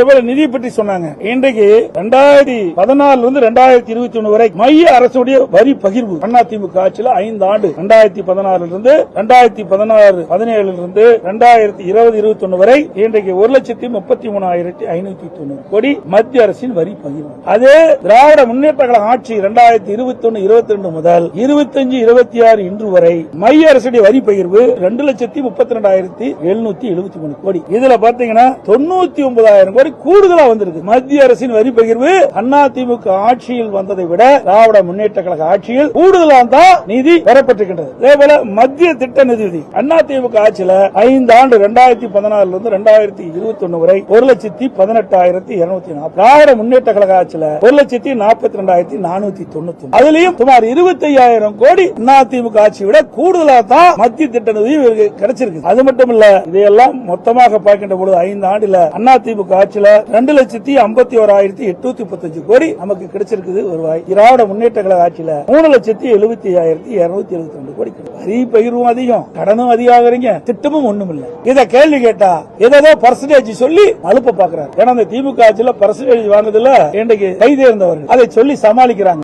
அதே போல நிதி பற்றி சொன்னாங்க. இன்றைக்கு ரெண்டாயிரத்தி பதினாலுல இருந்து ரெண்டாயிரத்தி இருபத்தி ஒண்ணு வரை மைய அரசுடைய வரி பகிர்வு. அதிமுக ஆட்சியில் ஐந்து ஆண்டு. ரெண்டாயிரத்தி பதினாறுல இருந்து ரெண்டாயிரத்தி பதினாறு பதினேழுல இருந்து ரெண்டாயிரத்தி இருபது இருபத்தி ஒண்ணு வரை இன்றைக்கு ஒரு லட்சத்தி முப்பத்தி மூணாயிரத்தி ஐநூத்தி தொண்ணூறு கோடி மத்திய அரசின் வரி பகிர்வு. அதே திராவிட முன்னேற்ற கழக ஆட்சி ரெண்டாயிரத்தி இருபத்தி ஒன்னு இருபத்தி ரெண்டு முதல் இருபத்தஞ்சு இருபத்தி ஆறு இன்று வரை மைய அரசுடைய வரி பகிர்வு ரெண்டு லட்சத்தி முப்பத்தி ரெண்டாயிரத்தி எழுநூத்தி எழுபத்தி மூணு கோடி. இதுல பாத்தீங்கன்னா தொண்ணூத்தி ஒன்பதாயிரம் கோடி வரி கூடுதலா வந்திருக்கு. மத்திய அரசின் வரி பகிர்வு அதிமுக ஆட்சியில் வந்ததை விட திராவிட முன்னேற்ற கழக ஆட்சியில் கூடுதலாக தான் நிதி பெறப்பட்டிருக்கின்றது. அதே போல மத்திய திட்ட நிதி அதிமுக ஆட்சியில் ஐந்து ஆண்டு ரெண்டாயிரத்தி பதினாறுல இருந்து இரண்டாயிரத்தி இருபத்தி ஒன்னு வரை ஒரு லட்சத்தி பதினெட்டாயிரத்தி இருநூத்தி நாற்பது திராவிட முன்னேற்ற கழக ஆட்சியில் ஒரு லட்சத்தி நாற்பத்தி ரெண்டாயிரத்தி நானூத்தி தொண்ணூத்தி ஒண்ணு. அதுலயும் சுமார் இருபத்தி ஐயாயிரம் கோடி அதிமுக ஆட்சியை விட கூடுதலாக தான் மத்திய திட்ட நிதி கிடைச்சிருக்கு. அது மட்டும் இல்ல இதையெல்லாம் மொத்தமாக பார்க்கின்ற பொழுது ஐந்து ஆண்டுல அதிமுக ஆட்சியில ரெண்டு லட்சத்தி ஐம்பத்தி ஓராயிரத்தி எட்நூத்தி முப்பத்தஞ்சு கோடி நமக்கு கிடைச்சிருக்குது வருவாய் திராவிட முன்னேற்ற கழக ஆட்சியில மூணு லட்சத்தி எழுபத்தி ஐயாயிரத்தி இருநூத்தி எழுபத்தி ரெண்டு கோடி கிடைக்கும். வரி பயிரும் அதிகம் கடனும் அதிகாகிறீங்க திட்டமும் ஒண்ணும் இல்ல இத கேள்வி கேட்டா ஏதோ பர்சன்டேஜ் சொல்லி அலுப்ப பாக்குறாரு. ஏன்னா அந்த திமுக ஆட்சியில பர்சன்டேஜ் வாங்குறதுல இன்றைக்கு கைதேர்ந்தவர்கள் அதை சொல்லி சமாளிக்கிறாங்க.